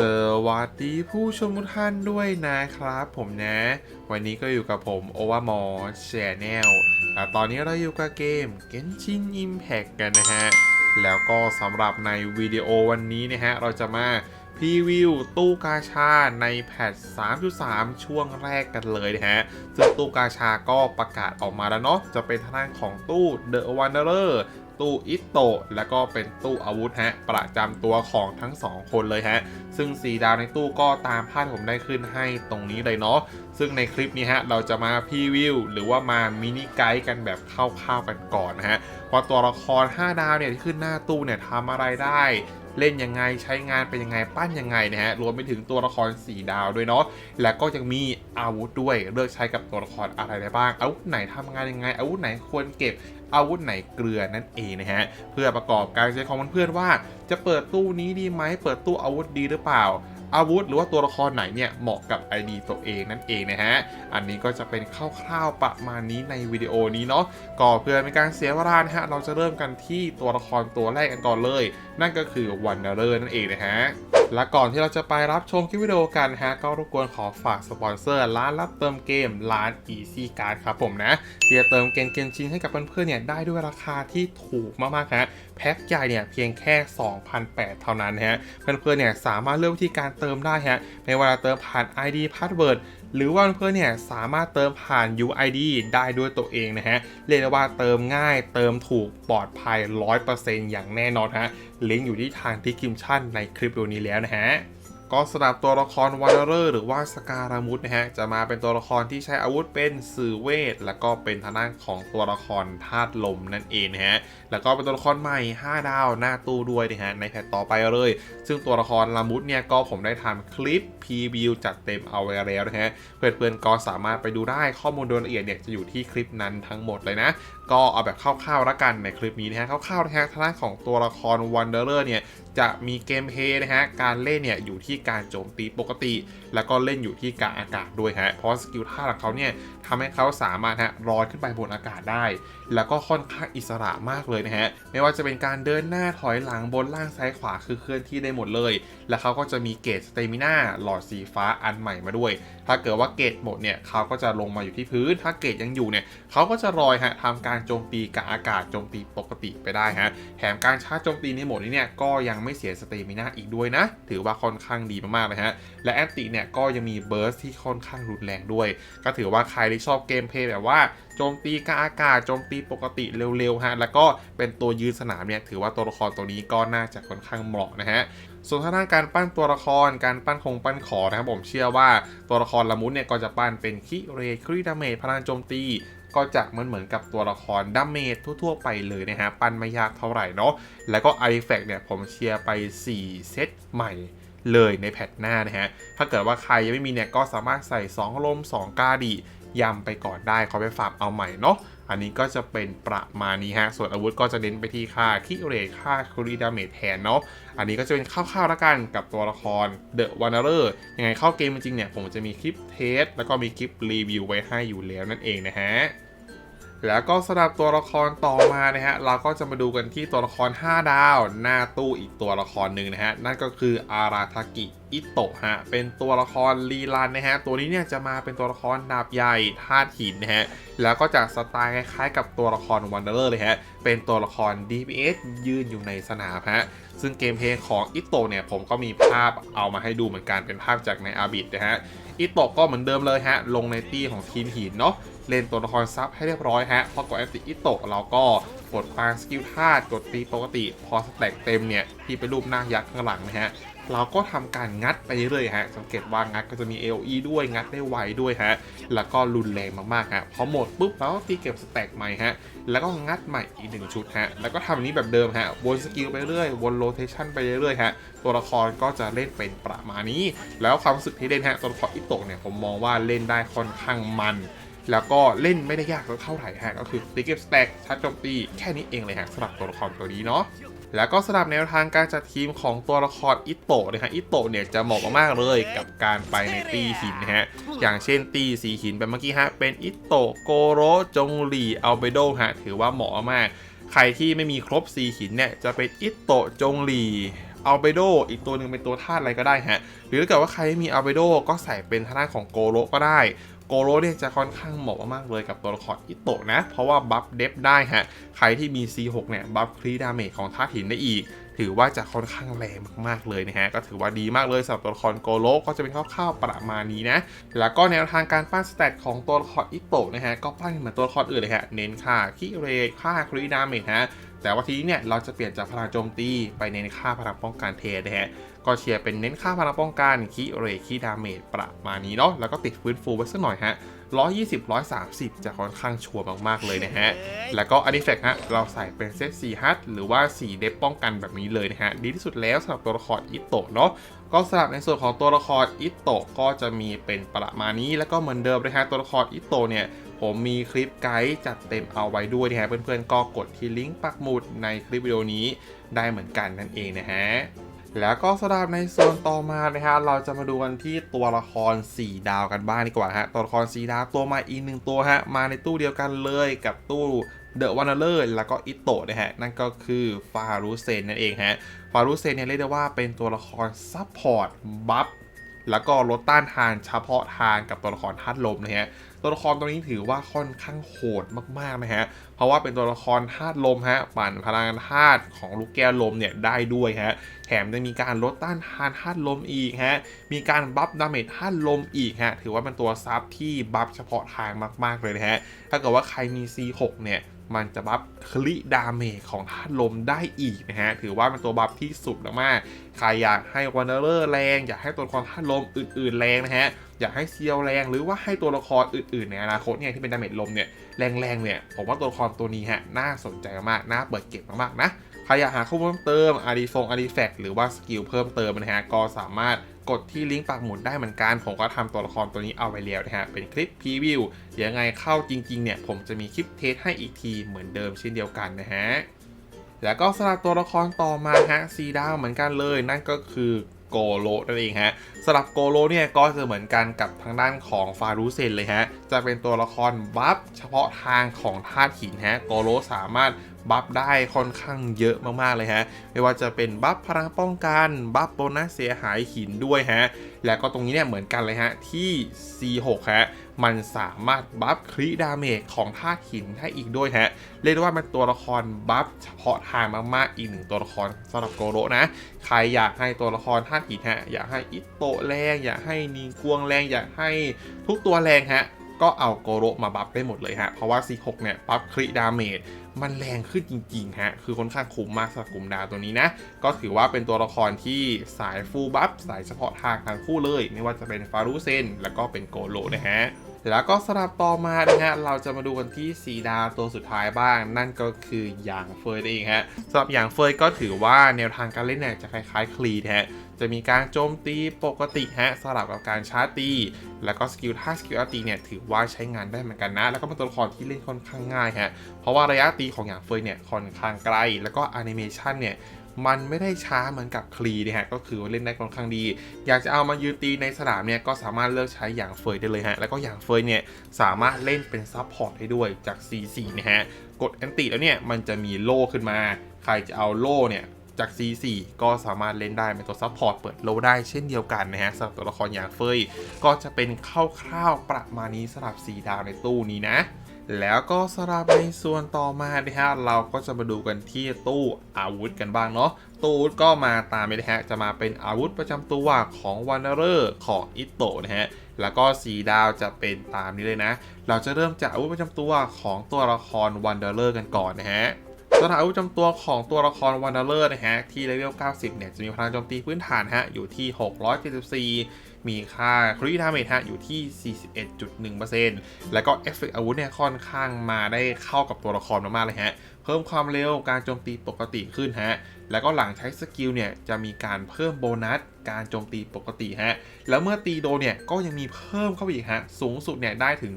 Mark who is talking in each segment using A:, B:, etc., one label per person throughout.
A: สวัสดีผู้ชมทุกท่านด้วยนะครับผมนะ วันนี้ก็อยู่กับผมโอวามอแชนแนลและตอนนี้เราอยู่กับเกม Genshin Impact กันนะฮะ แล้วก็สำหรับในวิดีโอวันนี้นะฮะ เราจะมาพรีวิวตู้กาชาในแพท 3.3 ช่วงแรกกันเลยนะฮะ ซึ่งตู้กาชาก็ประกาศออกมาแล้วเนาะ จะเป็นทางด้านของตู้ The Wanderer ตู้อิโตะแล้วก็เป็นตู้อาวุธฮะ ประจำตัวของทั้ง 2 คนเลยฮะ ซึ่ง 4 ดาวในตู้ก็ตามภาพผมได้ขึ้นให้ตรงนี้เลยเนาะซึ่งในคลิปนี้ฮะ เราจะมาพรีวิวหรือว่ามามินิไกด์กันแบบคร่าวๆกันก่อนนะฮะว่าตัวละคร 5 ดาวเนี่ยที่ขึ้นหน้าตู้เนี่ยทำอะไรได้ เล่นยังไงใช้งานเป็นยังไงปั้นยังไงนะฮะรวมไปถึงตัวละคร 4 ดาวด้วยเนาะและก็ยังมีอาวุธด้วยเลือกใช้กับตัวละครอะไรได้บ้างอาวุธไหนทำงานยังไงอาวุธไหนควรเก็บอาวุธไหนเกลือนั่นเองนะฮะเพื่อประกอบการใช้ของเพื่อนๆว่า จะเปิดตู้นี้ดีไหมเปิดตู้อาวุธดีหรือเปล่า อาวุธหรือว่าตัวละครไหนเนี่ยเหมาะกับ ID ตัวเองนั่นเองนะฮะ อันนี้ก็จะเป็นคร่าวๆประมาณนี้ในวิดีโอนี้เนาะก็เพื่อเป็นการเสียเวลานะฮะเราจะเริ่มกันที่ตัวละครตัวแรกกันก่อนเลย นั่นก็คือวันเดอร์นั่นเองนะฮะ และก่อนที่เราจะไปรับชมคลิปวิดีโอกันนะฮะก็รบกวนขอฝากสปอนเซอร์ ร้านรับเติมเกมร้าน Easy Card ครับผมนะที่จะเติมเกมเกมชิ้นให้กับเพื่อนๆเนี่ยได้ด้วยราคาที่ถูกมากๆฮะแพ็คใหญ่เนี่ยเพียงแค่ 2,800 เท่านั้นฮะเพื่อนๆเนี่ยสามารถเลือกวิธีการเติมได้ฮะไม่ว่าจะเติมผ่าน ID Password หรือว่าเพื่อนเนี่ยสามารถเติมผ่าน UID ได้ด้วยตัวเองนะฮะ เรียกได้ว่าเติมง่ายเติมถูกปลอดภัย 100%อย่างแน่นอนฮะ ลิงก์อยู่ที่ทางที่คิมชั่นในคลิปวิดีโอนี้แล้วนะฮะ ก็สำหรับตัวละครวันเดอร์หรือว่าสการามุดนะฮะ จะมาเป็นตัวละครที่ใช้อาวุธเป็นสื่อเวท แล้วก็เป็นทางด้านของตัวละครธาตุลมนั่นเองนะฮะ แล้วก็เป็นตัวละครใหม่ 5 ดาวหน้าตู้ด้วยนะฮะ ในแพทต่อไปเลย ซึ่งตัวละครลามุดเนี่ยก็ผมได้ทำคลิปพรีวิวจัดเต็มเอาไว้แล้วนะฮะ เพื่อนๆก็สามารถไปดูได้ข้อมูลโดยละเอียดเนี่ยจะอยู่ที่คลิปนั้นทั้งหมดเลยนะก็เอาแบบคร่าวๆแล้วกันในคลิปนี้นะฮะคร่าวๆนะฮะทางด้านของตัวละครวันเดอร์เนี่ยจะมีเกมเพย์นะฮะ การเล่นเนี่ยอยู่ที่การโจมตีปกติ แล้วก็เล่นอยู่ที่การอากาศด้วยฮะ เพราะสกิลท่าของเขาเนี่ยทำให้เขาสามารถฮะลอยขึ้นไปบนอากาศได้แล้วก็ค่อนข้างอิสระมากเลยนะฮะ ไม่ว่าจะเป็นการเดินหน้าถอยหลังบนล่างซ้ายขวาคือเคลื่อนที่ได้หมดเลย แล้วเขาก็จะมีเกจสเตมิน่าหลอดสีฟ้าอันใหม่มาด้วย ถ้าเกิดว่าเกจหมดเนี่ยเขาก็จะลงมาอยู่ที่พื้น ถ้าเกจยังอยู่เนี่ยเขาก็จะลอยฮะทำการโจมตีกับอากาศโจมตีปกติไปได้ฮะ แถมการชาร์จโจมตีในโหมดนี้เนี่ยก็ยังไม่เสียสเตมิน่าอีกด้วยนะ ถือว่าค่อนข้างดีมากๆเลยฮะ และแอนติเนี่ยก็ยังมีเบิร์สที่ค่อนข้างรุนแรงด้วย ก็ถือว่าใครที่ชอบเกมเพลย์แบบว่าโจมตีกับอากาศโจมตีปกติเร็วๆฮะแล้วก็เป็นตัวยืนสนามเนี่ยถือว่าตัวละครตัวนี้ก็น่าจะค่อนข้างเหมาะนะฮะส่วนทางด้านการปั้นตัวละคร การปั้นคงปั้นขอนะครับผมเชื่อว่าตัวละครละมุนเนี่ยก็จะปั้นเป็นคิเรครีดาเมจพลังโจมตีก็จะเหมือนเหมือนกับตัวละครดาเมจทั่ว ๆ ไปเลยนะฮะ ปั้นไม่ยากเท่าไหร่เนาะ แล้วก็ i f a c t เนี่ย ผมเชียร์ไป 4 เซตใหม่เลยในแพทหน้านะฮะ ถ้าเกิดว่าใครยังไม่มีเนี่ย ก็สามารถใส่ 2 ลม 2 กาดี ยำไปก่อนได้เขาไปฝากเอาใหม่เนาะอันนี้ก็จะเป็นประมาณนี้ฮะ ส่วนอาวุธก็จะเน้นไปที่ค่าคิเรค่าคูรีดาเมจแทนเนาะ อันนี้ก็จะเป็นคร่าวๆแล้วกันกับตัวละครเดอะวานาเรอร์ยังไงเข้าเกมจริงเนี่ย ผมจะมีคลิปเทส แล้วก็มีคลิปรีวิวไว้ให้อยู่แล้วนั่นเองนะฮะ แล้วก็สำหรับตัวละครต่อมานะฮะเราก็จะมาดูกันที่ตัวละคร 5 ดาวหน้าตู้อีกตัวละครหนึ่งนะฮะนั่นก็คืออาราทากิอิโตะฮะเป็นตัวละครลีลันนะฮะตัวนี้เนี่ยจะมาเป็นตัวละครดาบใหญ่ธาตุหินนะฮะแล้วก็จะสไตล์คล้ายๆกับตัวละครวันเดอร์เลยฮะเป็นตัวละคร DPS ยืนอยู่ในสนามฮะซึ่งเกมเพลย์ของอิโตะเนี่ยผมก็มีภาพเอามาให้ดูเหมือนกันเป็นภาพจากในอาบิดนะฮะ อิโตะก็เหมือนเดิมเลยฮะ ลงในตี้ของทีมหินเนาะเล่นตัวละครซับให้เรียบร้อยฮะ พอกดแอนติอิโตะเราก็กดปางสกิลธาตุกดตีปกติ พอสแต็กเต็มเนี่ย ที่เป็นรูปหน้ายักษ์ข้างหลังนะฮะ เราก็ทำการงัดไปเรื่อยฮะ สังเกตว่างัดก็จะมี AOE ด้วยงัดได้ไวด้วยฮะ แล้วก็รุนแรงมากๆฮะพอหมดปุ๊บเราก็ตีเก็บสแต็กใหม่ฮะ แล้วก็งัดใหม่อีกหนึ่งชุดฮะ แล้วก็ทำอันนี้แบบเดิมฮะ วนสกิลไปเรื่อย วนโรเทชันไปเรื่อยฮะ ตัวละครก็จะเล่นเป็นประมาณนี้ แล้วความรู้สึกที่เล่นฮะ ตัวละครอิโตะเนี่ยผมมองว่าเล่นได้ค่อนข้างมันแล้วก็เล่นไม่ได้ยากเท่าไหร่ฮะ ก็คือตีเก็บสแต็กชัดโจมตีแค่นี้เองเลยฮะสำหรับตัวละครตัวนี้เนาะ แล้วก็สำหรับแนวทางการจัดทีมของตัวละครอิโตะนะฮะอิโตะเนี่ยจะเหมาะมากๆเลยกับการไปในตีหินนะฮะอย่างเช่นตีสีหินแบบเมื่อกี้ฮะเป็นอิโตะโกโรจงหลีอัลเบโดฮะถือว่าเหมาะมาก ใครที่ไม่มีครบสีหินเนี่ยจะเป็นอิโตะจงหลี อัลเบโดอีกตัวหนึ่งเป็นตัวธาตุอะไรก็ได้ฮะ หรือถ้าเกิดว่าใครมีอัลเบโดก็ใส่เป็นทางด้านของโกโรก็ได้โกโรเนี่ยจะค่อนข้างเหมาะมากๆเลยกับตัวละครอิโตะนะ เพราะว่าบัฟเดฟได้ฮะ ใครที่มี C6 เนี่ยบัฟครีดาเมจของธาตุหินได้อีก ถือว่าจะค่อนข้างแรงมากๆเลยนะฮะ ก็ถือว่าดีมากเลยสำหรับตัวละครโกโรก็จะเป็นคร่าวๆประมาณนี้นะ แล้วก็แนวทางการปั้นสเตตของตัวละครอิโตะนะฮะ ก็ปั้นเหมือนตัวละครอื่นเลยฮะ เน้นค่าคิเรค่าครีดาเมจฮะ แต่ว่าทีนี้เนี่ยเราจะเปลี่ยนจากพลังโจมตีไปเน้นค่าพลังป้องกันเทนะฮะก็เชียร์เป็นเน้นค่าพลังป้องกันคีเรคีดาเมจประมาณนี้เนาะแล้วก็ติดฟื้นฟูไว้สักหน่อยฮะ120 130 จะค่อนข้างชัวร์มาก ๆ เลยนะฮะ แล้วก็อ r ิเฟกฮะ เราใส่เป็นเซต4ฮัทหรือว่า 4 เดฟป้องกันแบบนี้เลยนะฮะ ดีที่สุดแล้วสำหรับตัวละครอิโตะเนาะก็สำหรับในส่วนของตัวละครอิโตะก็จะมีเป็นประมาณนี้ แล้วก็เหมือนเดิมนะฮะตัวละครอิโตะเนี่ย ผมมีคลิปไกด์จัดเต็มเอาไว้ด้วยนะฮะเพื่อนๆก็กดที่ลิงก์ปักหมุดในคลิปวิดีโอนี้ได้เหมือนกันนั่นเองนะฮะแล้วก็สำหรับในโซนต่อมานะฮะเราจะมาดูกันที่ตัวละคร 4 ดาวกันบ้างดีกว่าฮะตัวละคร 4 ดาวตัวมาอีกหนึ่งตัวฮะมาในตู้เดียวกันเลยกับตู้เดอะวันเลอร์แล้วก็อิโตะนะฮะ นั่นก็คือฟารุเซนนั่นเองฮะ ฟารุเซนเนี่ยเรียกได้ว่าเป็นตัวละครซัพพอร์ตบัฟแล้วก็ลดต้านทานเฉพาะทางกับตัวละครธาตุลมนะฮะ ตัวละครตัวนี้ถือว่าค่อนข้างโหดมากๆนะฮะ เพราะว่าเป็นตัวละครธาตุลมฮะ ปั่นพลังธาตุของลูกแก้วลมเนี่ยได้ด้วยฮะ แถมยังมีการลดต้านทานธาตุลมอีกฮะ มีการบัฟดาเมจธาตุลมอีกฮะ ถือว่าเป็นตัวซับที่บัฟเฉพาะทางมากๆเลยนะฮะ ถ้าเกิดว่าใครมี C6 เนี่ยมันจะบัฟคลิดาเมจของธาตุลมได้อีกนะฮะ ถือว่าเป็นตัวบัฟที่สุดมากๆใครอยากให้วันเดอร์แรง อยากให้ตัวละครธาตุลมอื่นๆแรงนะฮะอยากให้เซียวแรงหรือว่าให้ตัวละครอื่นๆในอนาคตเนี่ยที่เป็นดาเมจลมเนี่ยแรงๆเนี่ยผมว่าตัวละครตัวนี้ฮะน่าสนใจมากน่าเปิดเก็บมากๆนะใครอยากหาข้อมูลเพิ่มเติมอารีฟงอารีแฟกหรือว่าสกิลเพิ่มเติมนะฮะก็สามารถกดที่ลิงก์ปักหมุดได้เหมือนกัน ผมก็ทำตัวละครตัวนี้เอาไว้แล้วนะฮะ เป็นคลิปพรีวิวยังไงเข้าจริง ๆ เนี่ย ผมจะมีคลิปเทสให้อีกทีเหมือนเดิมเช่นเดียวกันนะฮะ แล้วก็สำหรับตัวละครต่อมาฮะซีดาวเหมือนกันเลย นั่นก็คือ โกโลนั่นเองฮะสำหรับโกโลเนี่ยก็จะเหมือนกันกับทางด้านของฟารุเซนเลยฮะ จะเป็นตัวละครบัฟเฉพาะทางของธาตุหินฮะ โกโลสามารถบัฟได้ค่อนข้างเยอะมากๆเลยฮะ ไม่ว่าจะเป็นบัฟพลังป้องกัน บัฟโบนัสเสียหายหินด้วยฮะ และก็ตรงนี้เนี่ยเหมือนกันเลยฮะที่ C6 ฮะ มันสามารถบัฟคริดาเมจของธาตุหินให้อีกด้วยฮะ เรียกได้ว่าเป็นตัวละครบัฟเฉพาะทางมากๆ อีกหนึ่งตัวละครสำหรับโกโรนะ ใครอยากให้ตัวละครธาตุหินฮะ อยากให้อิโตะแรง อยากให้นีกวงแรง อยากให้ทุกตัวแรงฮะ ก็เอาโกโรมาบัฟได้หมดเลยฮะ เพราะว่า C6 เนี่ยบัฟคริดาเมจมันแรงขึ้นจริงๆฮะ คือค่อนข้างคุ้มมากสำหรับกลุ่มดาวตัวนี้นะ ก็ถือว่าเป็นตัวละครที่สายฟูลบัฟสายเฉพาะทางทั้งคู่เลย ไม่ว่าจะเป็นฟารุเซนแล้วก็เป็นโกโรนะฮะ แล้วก็สลับต่อมานะฮะเราจะมาดูกันที่สีดาตัวสุดท้ายบ้าง นั่นก็คือหยางเฟยเองฮะสำหรับหยางเฟยก็ถือว่าแนวทางการเล่นเนี่ยจะคล้ายๆคลีฮะจะมีการโจมตีปกติฮะสลับกับการชาร์ตี แล้วก็สกิลท่าสกิลอตีเนี่ยถือว่าใช้งานได้เหมือนกันนะ แล้วก็เป็นตัวละครที่เล่นค่อนข้างง่ายฮะเพราะว่าระยะตีของหยางเฟยเนี่ยค่อนข้างไกล แล้วก็แอนิเมชันเนี่ย มันไม่ได้ช้าเหมือนกับคลีนะฮะก็คือว่าเล่นได้ค่อนข้างดี อยากจะเอามายืนตีในสนามเนี่ยก็สามารถเลือกใช้หยางเฟยได้เลยฮะแล้วก็หยางเฟยเนี่ยสามารถเล่นเป็นซับพอร์ตได้ด้วยจาก C4 นะฮะกดแอนติแล้วเนี่ยมันจะมีโล่ขึ้นมา ใครจะเอาโล่เนี่ยจาก C4 ก็สามารถเล่นได้เป็นตัวซัพพอร์ตเปิดโลได้เช่นเดียวกันนะฮะสำหรับตัวละครอย่างเฟยก็จะเป็นคร่าวๆประมาณนี้สำหรับ 4 ดาวในตู้นี้นะ แล้วก็สำหรับในส่วนต่อมานะฮะเราก็จะมาดูกันที่ตู้อาวุธกันบ้างเนาะตู้อาวุธก็มาตามนะฮะจะมาเป็นอาวุธประจำตัวของวันเดอร์ของอิโตะนะฮะแล้วก็สีดาวจะเป็นตามนี้เลยนะ เราจะเริ่มจากอาวุธประจำตัวของตัวละครวันเดอร์กันก่อนนะฮะ สถานอาวุธจำตัวของตัวละครวันเดอร์นะฮะ ที่เลเวล 90 เนี่ย จะมีพลังโจมตีพื้นฐานฮะ อยู่ที่ 674 มีค่าคริดาเมจฮะ อยู่ที่ 41.1%แล้วก็เอฟเฟกต์อาวุธเนี่ย ค่อนข้างมาได้เข้ากับตัวละครมากๆเลยฮะ เพิ่มความเร็วการโจมตีปกติขึ้นฮะ แล้วก็หลังใช้สกิลเนี่ย จะมีการเพิ่มโบนัส การโจมตีปกติฮะ แล้วเมื่อตีโดนเนี่ยก็ยังมีเพิ่มเข้าไปอีกฮะ สูงสุดเนี่ยได้ถึง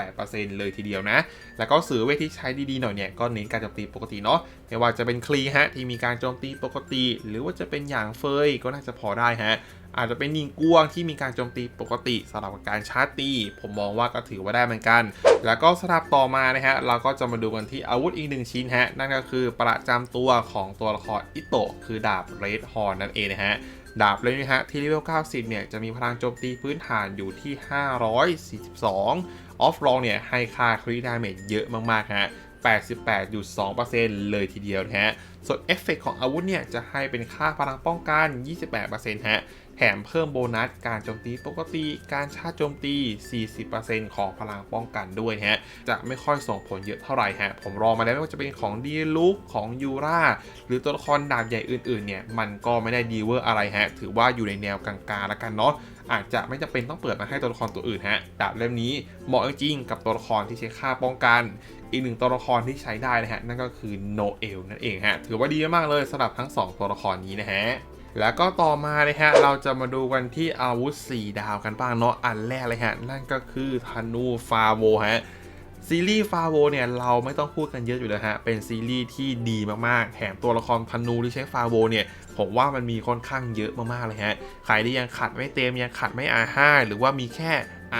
A: 48%เลยทีเดียวนะ แล้วก็สื่อเวทที่ใช้ดีๆหน่อยเนี่ยก็เน้นการโจมตีปกติเนาะ ไม่ว่าจะเป็นคลีฮะที่มีการโจมตีปกติ หรือว่าจะเป็นอย่างเฟยก็น่าจะพอได้ฮะอาจจะเป็นยิงกวงที่มีการโจมตีปกติสลับกับการชาร์จตี ผมมองว่าก็ถือว่าได้เหมือนกัน แล้วก็สลับต่อมานะฮะ เราก็จะมาดูกันที่อาวุธอีกหนึ่งชิ้นฮะ นั่นก็คือประจำตัวของตัวละครอิโตะคือดาบเรดฮอร์นั่นเองนะฮะ ดาบเลยนะฮะที่เลเวล 90 เนี่ย จะมีพลังโจมตีพื้นฐานอยู่ที่ 542 ออฟลองเนี่ย ให้ค่าคริดาเมจเยอะมาก ๆ ฮะ 88.2%เลยทีเดียวนะฮะ ส่วนเอฟเฟกของอาวุธเนี่ยจะให้เป็นค่าพลังป้องกัน 28%ฮะ แถมเพิ่มโบนัสการโจมตีปกติ การชาร์จโจมตี 40%ของพลังป้องกันด้วยฮะ จะไม่ค่อยส่งผลเยอะเท่าไหร่ฮะ ผมรองมาแล้วไม่ว่าจะเป็นของดีลุกของยูราหรือตัวละครดาบใหญ่อื่นๆ เนี่ย มันก็ไม่ได้ดีเวอร์อะไรฮะ ถือว่าอยู่ในแนวกลางๆแล้วกันเนาะอาจจะไม่จำเป็นต้องเปิดมาให้ตัวละครตัวอื่นฮะ ดาบเล่มนี้เหมาะจริงๆกับตัวละครที่ใช้ค่าป้องกัน อีกหนึ่งตัวละครที่ใช้ได้นะฮะ นั่นก็คือโนเอลนั่นเองฮะ ถือว่าดีมากๆเลยสำหรับทั้ง 2 ตัวละครนี้นะฮะแล้วก็ต่อมาเลยฮะ เราจะมาดูกันที่อาวุธ 4 ดาวกันบ้างเนาะ อันแรกเลยฮะ นั่นก็คือธนูฟาโวฮะ ซีรีส์ฟาโวเนี่ย เราไม่ต้องพูดกันเยอะอยู่แล้วฮะ เป็นซีรีส์ที่ดีมากๆ แถมตัวละครธนูที่ใช้ฟาโวเนี่ย ผมว่ามันมีค่อนข้างเยอะมากๆเลยฮะ ใครที่ยังขัดไม่เต็มยังขัดไม่ R5 หรือว่ามีแค่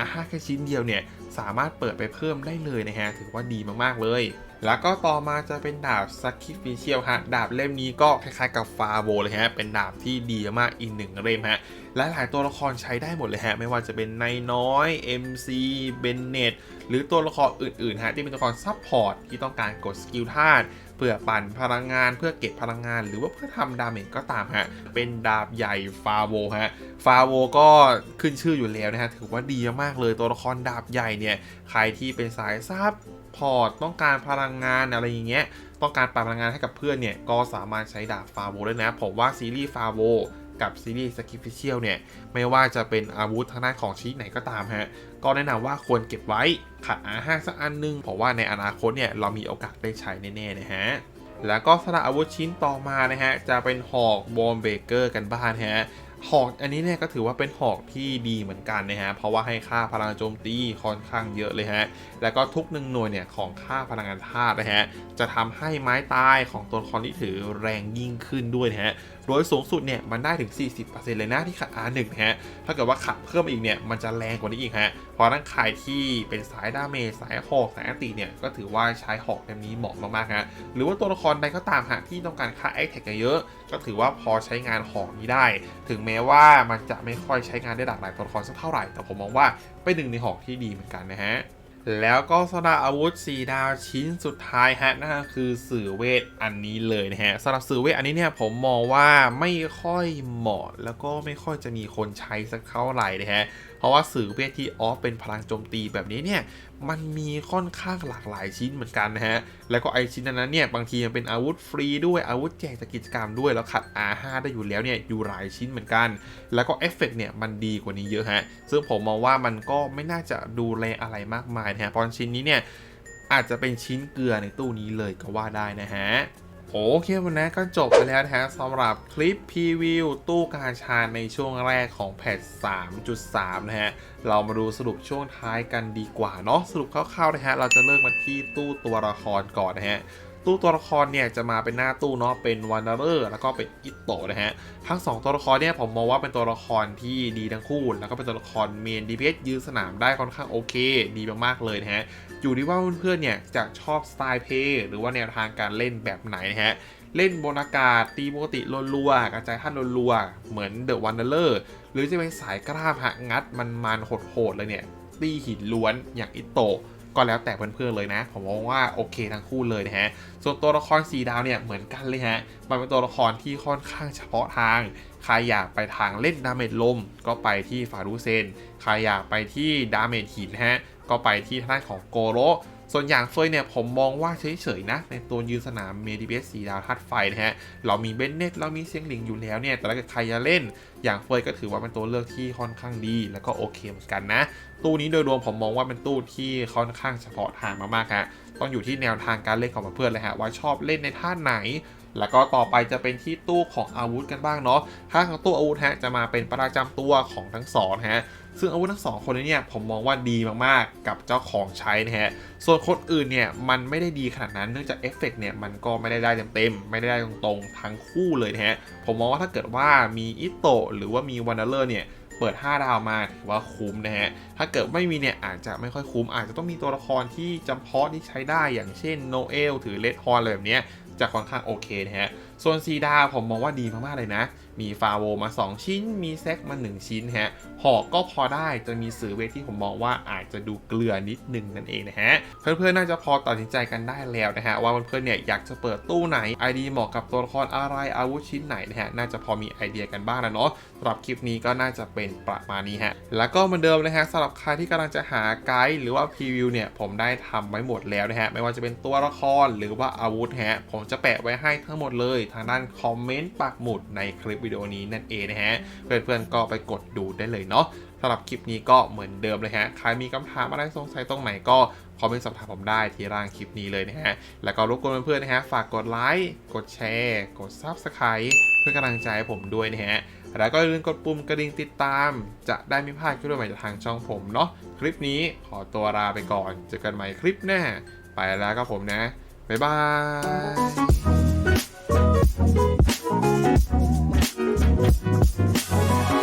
A: R5 แค่ชิ้นเดียวเนี่ย สามารถเปิดไปเพิ่มได้เลยนะฮะถือว่าดีมากๆเลย แล้วก็ต่อมาจะเป็นดาบซักคิฟิเชียลฮะ ดาบเล่มนี้ก็คล้ายๆกับฟาโวเลยฮะ เป็นดาบที่ดีมากอีกหนึ่งเล่มฮะ และหลายตัวละครใช้ได้หมดเลยฮะ ไม่ว่าจะเป็นนายน้อย MC เบนเนตหรือตัวละครอื่นๆฮะ ที่เป็นตัวละครซับพอร์ตที่ต้องการกดสกิลธาตุเพื่อปั่นพลังงานเพื่อเก็บพลังงาน หรือว่าเพื่อทำดาเมจก็ตามฮะ เป็นดาบใหญ่ฟาโวฮะ ฟาโวก็ขึ้นชื่ออยู่แล้วนะฮะ ถือว่าดีมากเลยตัวละครดาบใหญ่เนี่ย ใครที่เป็นสายซับ พอร์ต ต้องการพลังงานอะไรอย่างเงี้ย ต้องการปาพลังงานให้กับเพื่อนเนี่ย ก็สามารถใช้ดาบฟาโวได้นะ ผมว่าซีรีส์ฟาโวกับซีรีส์สกิฟิเชียลเนี่ย ไม่ว่าจะเป็นอาวุธทางด้านของชิ้นไหนก็ตามฮะ ก็แนะนำว่าควรเก็บไว้ขัดอาห้าสักอันหนึง เพราะว่าในอนาคตเนี่ยเรามีโอกาสได้ใช้แน่ๆนะฮะแล้วก็สละอาวุธชิ้นต่อมานะฮะ จะเป็นหอกบอมเบเกอร์กันบ้างฮะ หอกอันนี้เนี่ยก็ถือว่าเป็นหอกที่ดีเหมือนกันนะฮะ เพราะว่าให้ค่าพลังโจมตีค่อนข้างเยอะเลยฮะ แล้วก็ทุกหนึ่งหน่วยเนี่ยของค่าพลังงานธาตุนะฮะ จะทำให้ไม้ตายของตัวละครที่ถือแรงยิ่งขึ้นด้วยนะฮะโดยสูงสุดเนี่ยมันได้ถึง 40%เลยนะที่ขัด R1 นะฮะ ถ้าเกิดว่าขัดเพิ่มอีกเนี่ยมันจะแรงกว่านี้อีกฮะ เพราะนั่นใครที่เป็นสายดาเมจสายหอกสายอัติเนี่ยก็ถือว่าใช้หอกแบบนี้เหมาะมากๆฮะ หรือว่าตัวละครใดก็ตามฮะที่ต้องการค่าแอคแท็กเยอะ ก็ถือว่าพอใช้งานหอกนี้ได้ ถึงแม้ว่ามันจะไม่ค่อยใช้งานได้หลากหลายตัวละครสักเท่าไหร่ แต่ผมมองว่าเป็นหนึ่งในหอกที่ดีเหมือนกันนะฮะ แล้วก็สำหรับอาวุธ 4 ดาวชิ้นสุดท้ายฮะนั่นคือสื่อเวทอันนี้เลยนะฮะสำหรับสื่อเวทอันนี้เนี่ยผมมองว่าไม่ค่อยเหมาะแล้วก็ไม่ค่อยจะมีคนใช้สักเท่าไหร่นะฮะ เพราะว่าสื่อเวทที่ออฟเป็นพลังโจมตีแบบนี้เนี่ยมันมีค่อนข้างหลากหลายชิ้นเหมือนกันนะฮะ แล้วก็ไอชิ้นนั้นเนี่ยบางทีมันเป็นอาวุธฟรีด้วยอาวุธแจกจากกิจกรรมด้วยแล้วขัด R5 ได้อยู่แล้วเนี่ยอยู่หลายชิ้นเหมือนกัน แล้วก็เอฟเฟกต์เนี่ยมันดีกว่านี้เยอะฮะ ซึ่งผมมองว่ามันก็ไม่น่าจะดูแลอะไรมากมายนะฮะเพราะชิ้นนี้เนี่ยอาจจะเป็นชิ้นเกลือในตู้นี้เลยก็ว่าได้นะฮะ โอเควันนี้ก็จบไปแล้วนะฮะสำหรับคลิปพรีวิวตู้กาชาในช่วงแรกของแพท 3.3 นะฮะ เรามาดูสรุปช่วงท้ายกันดีกว่าเนาะสรุปคร่าวๆนะฮะ เราจะเริ่มมาที่ตู้ตัวละครก่อนนะฮะ ตู้ตัวละครเนี่ยจะมาเป็นหน้าตู้เนาะเป็นวันเดอร์แล้วก็เป็นอิโตะนะฮะทั้ง 2 ตัวละครเนี่ยผมมองว่าเป็นตัวละครที่ดีทั้งคู่ แล้วก็เป็นตัวละครเมนดีเพสยืนสนามได้ค่อนข้างโอเค ดีมากๆเลยนะฮะอยู่ที่ว่าเพื่อนๆเนี่ยจะชอบสไตล์เพย์หรือว่าแนวทางการเล่นแบบไหนนะฮะเล่นบนอากาศตีปกติรัวๆกระจายท่านรัวๆเหมือนเดอะวันเดอร์หรือจะเป็นสายกล้ามหักงัดมันๆโหดๆเลยเนี่ยตีหินล้วนอย่างอิโตะ ก็แล้วแต่เพื่อนๆเลยนะ ผมมองว่าโอเคทั้งคู่เลยนะฮะ ส่วนตัวละครสีดาวเนี่ยเหมือนกันเลยฮะ มันเป็นตัวละครที่ค่อนข้างเฉพาะทาง ใครอยากไปทางเล่นดาเมจลม ก็ไปที่ฟารุเซน ใครอยากไปที่ดาเมจหินฮะ ก็ไปที่ทางด้านของโกโร ส่วนอย่างเฟยเนี่ยผมมองว่าเฉยๆนะ ในตัวยืนสนามเมดิเบสสีดาวทัดไฟนะฮะ เรามีเบนเน็ตเรามีเซียงหลิงอยู่แล้วเนี่ย แต่ถ้าเกิดใครจะเล่น อย่างเฟยก็ถือว่าเป็นตัวเลือกที่ค่อนข้างดี แล้วก็โอเคเหมือนกันนะ ตู้นี้โดยรวมผมมองว่าเป็นตู้ที่ค่อนข้างเฉพาะทางมากๆฮะต้องอยู่ที่แนวทางการเล่นของเพื่อนเลยฮะว่าชอบเล่นในท่าไหน แล้วก็ต่อไปจะเป็นที่ตู้ของอาวุธกันบ้างเนาะข้าของตู้อาวุธฮะจะมาเป็นประจำตัวของทั้งสองนะฮะซึ่งอาวุธทั้งสองคนนี้เนี่ยผมมองว่าดีมากๆกับเจ้าของใช้นะฮะ ส่วนคนอื่นเนี่ยมันไม่ได้ดีขนาดนั้นเนื่องจากเอฟเฟกต์เนี่ยมันก็ไม่ได้ได้เต็มๆ ไม่ได้ได้ตรงๆ ทั้งคู่เลยนะฮะ ผมมองว่าถ้าเกิดว่ามีอิโตะหรือว่ามีวันเดอร์เนี่ยเปิด 5 ดาวมาถือว่าคุ้มนะฮะ ถ้าเกิดไม่มีเนี่ยอาจจะไม่ค่อยคุ้ม อาจจะต้องมีตัวละครที่จำเพาะที่ใช้ได้อย่างเช่นโนเอลถือเลดฮอนอะไรแบบเนี้ย จะค่อนข้างโอเคนะฮะ ส่วนซีดาวผมมองว่าดีมากๆเลยนะ มีฟาโวมา 2 ชิ้น มีแซกมา 1 ชิ้นฮะ หอก็พอได้จะมีสื่อเวทที่ผมมองว่าอาจจะดูเกลือนิดนึงนั่นเองนะฮะ เพื่อนๆน่าจะพอตัดสินใจกันได้แล้วนะฮะ ว่าเพื่อนๆเนี่ยอยากจะเปิดตู้ไหน ID เหมาะกับตัวละครอะไรอาวุธชิ้นไหนนะฮะ น่าจะพอมีไอเดียกันบ้างนะเนาะสำหรับคลิปนี้ก็น่าจะเป็นประมาณนี้ฮะ แล้วก็เหมือนเดิมนะฮะสำหรับใครที่กำลังจะหาไกด์หรือว่าพรีวิวเนี่ยผมได้ทำไว้หมดแล้วนะฮะ ไม่ว่าจะเป็นตัวละครหรือว่าอาวุธฮะ ผมจะแปะไว้ให้ทั้งหมดเลยทางด้านคอมเมนต์ปักหมุดในคลิปวิดีโอนี้นั่นเองนะฮะ เพื่อนๆก็ไปกดดูได้เลยเนาะสำหรับคลิปนี้ก็เหมือนเดิมเลยฮะ ใครมีคำถามอะไรสงสัยตรงไหนก็คอมเมนต์สอบถามผมได้ที่ล่างคลิปนี้เลยนะฮะ แล้วก็รบกวนเพื่อนๆนะฮะ ฝากกดไลค์ กดแชร์ กด Subscribe เพื่อกำลังใจให้ผมด้วยนะฮะ แล้วก็อย่าลืมกดปุ่มกระดิ่งติดตาม จะได้ไม่พลาดคลิปใหม่จากทางช่องผมเนาะ คลิปนี้ขอตัวลาไปก่อน เจอกันใหม่คลิปหน้า ไปแล้วครับผมนะ บ๊ายบาย